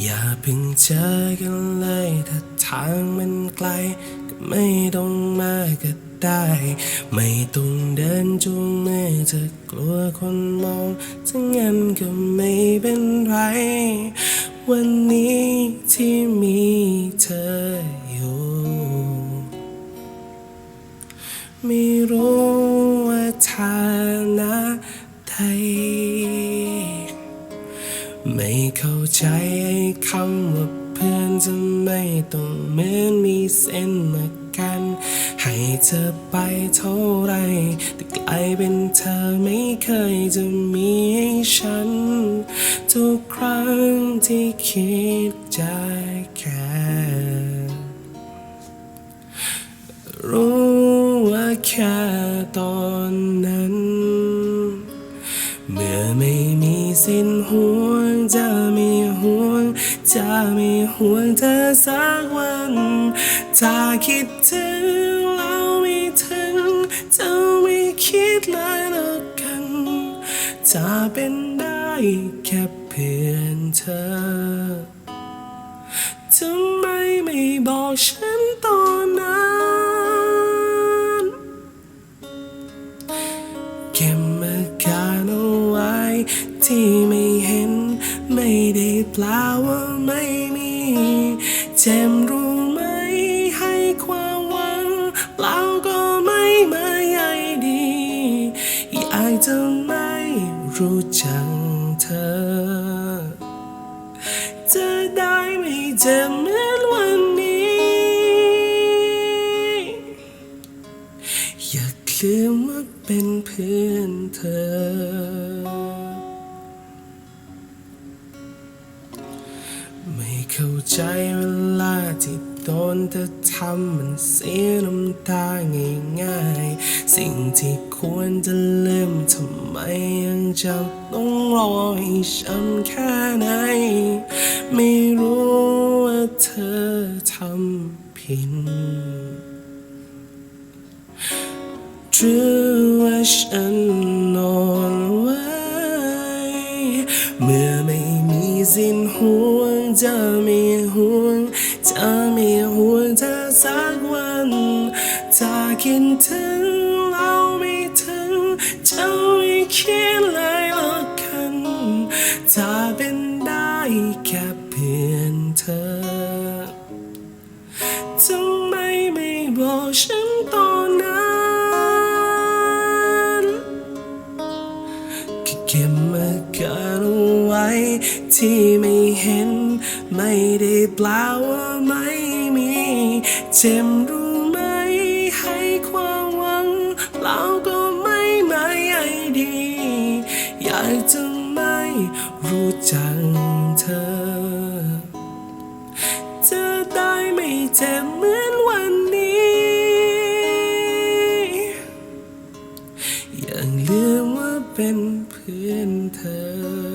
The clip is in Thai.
อย่าเพิ่งเจอกันเลยถ้าทางมันไกล ก็ไม่ต้องมาก็ได้ ไม่ต้องเดินจูงมือจะกลัวคนมองถ้างั้นก็ไม่เป็นไร วันนี้ที่มีเธออยู่ ใจไอ้คำว่าเพื่อนจะไม่ต้องเหมือนมีเส้นมากัน ให้เธอไปเท่าไร แต่กลายเป็นเธอไม่เคยจะมีให้ฉัน ทุกครั้งที่คิดจะแค่รู้ว่าแค่ตอนนั้น ไม่มีสิ้นห่วง จะมีห่วง จะมีห่วงเธอสักวัน ถ้าคิดถึงแล้วไม่ถึง จะไม่คิดเลยล้วกัน จะเป็นได้แค่เพื่อนเธอ ทำไมไม่บอกฉันตอน ที่ไม่เห็น ไม่ได้แปลว่าไม่มี เจมรู้ไหมให้ความหวังแล้วก็ไม่มาใยดีอยากจะไม่รู้จักเธอ จะได้ไม่เจ็บเหมือนวันนี้ อยากลืมว่าเป็นเพื่อนเธอ เข้าใจเวลาที่โดนเธอทำมันเสียน้ำตาง่ายๆ สิ่งที่ควรจะลืมทำไมยังจำต้องรอให้ช้ำแค่ไหน ไม่รู้ว่าเธอทำผิดหรือว่าฉันนอน สิ้นห่วงจะมีห่วง จะมีห่วงเธอสักวันถ้าคิดถึงเราไม่ถึงจะไม่คิดเลยละกันถ้าเป็นได้แค่เพียงเธอ ที่ไม่เห็น ไม่ได้แปลว่าไม่มี เจ็บรู้ไหมให้ความหวังแล้วก็ไม่มาใยดี อยากจะไม่รู้จักเธอ จะได้ไม่เจ็บเหมือนวันนี้ อย่าลืมว่าเป็นเพื่อนเธอ